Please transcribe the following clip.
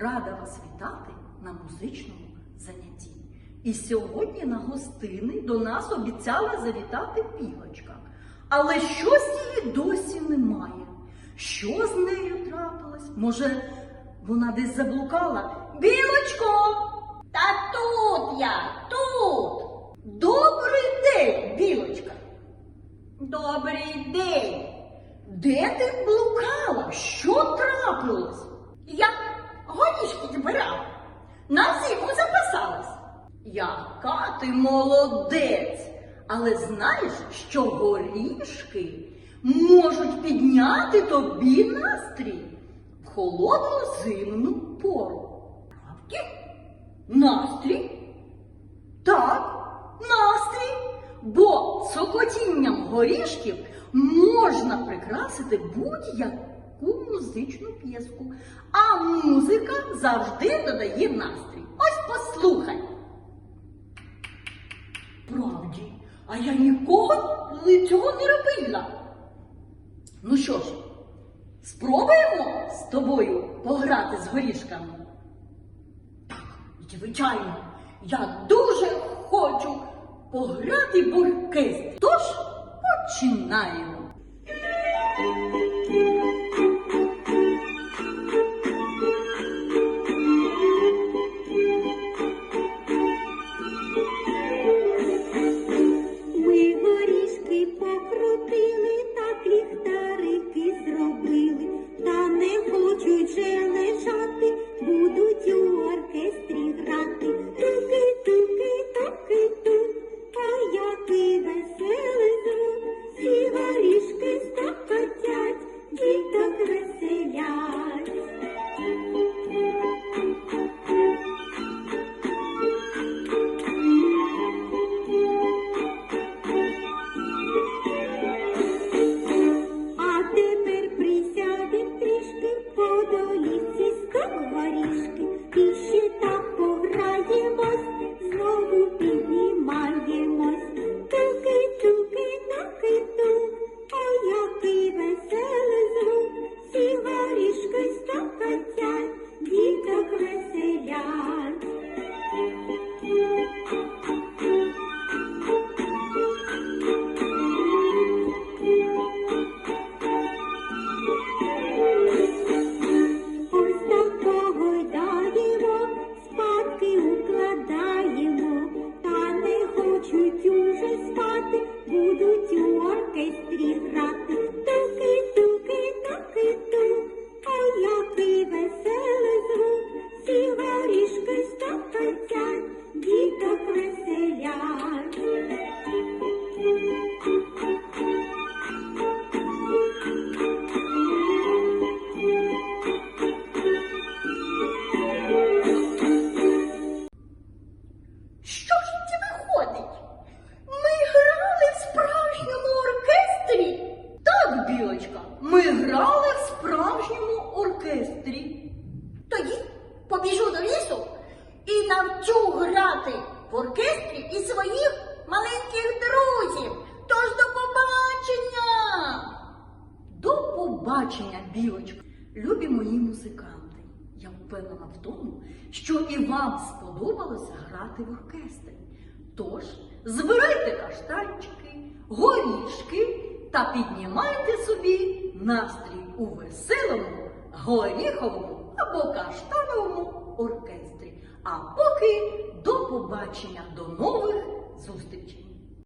рада вас вітати на музичному занятті. І сьогодні на гостини до нас обіцяла завітати пігочка. Але щось її досі немає. Що з нею трапилось? Може, вона десь заблукала? Білочко! Та тут я, тут. Добрий день, білочка! Добрий день. Де ти блукала? Що трапилось? Я горішки збирала. На зиму запасалась. Яка ти молодець! Але знаєш, що горішки можуть підняти тобі настрій в холодну зимну пору. Правді? Настрій? Так, настрій. Бо сокотінням горішків можна прикрасити будь-яку музичну п'єску, а музика завжди додає настрій. Ось послухай. Правді, а я ніколи цього не робила. Ну що ж, спробуємо з тобою пограти з горішками? Так, звичайно, я дуже хочу пограти в оркестрі. Тож починаємо. Справжньому оркестрі. Тоді побіжу до лісу і навчу грати в оркестрі і своїх маленьких друзів. Тож до побачення! До побачення, білочка, любі мої музиканти. Я впевнена в тому, що і вам сподобалося грати в оркестрі. Тож збирайте каштанчики, горішки та піднімайте собі настрій у веселому, горіховому або каштановому оркестрі. А поки до побачення, до нових зустрічей!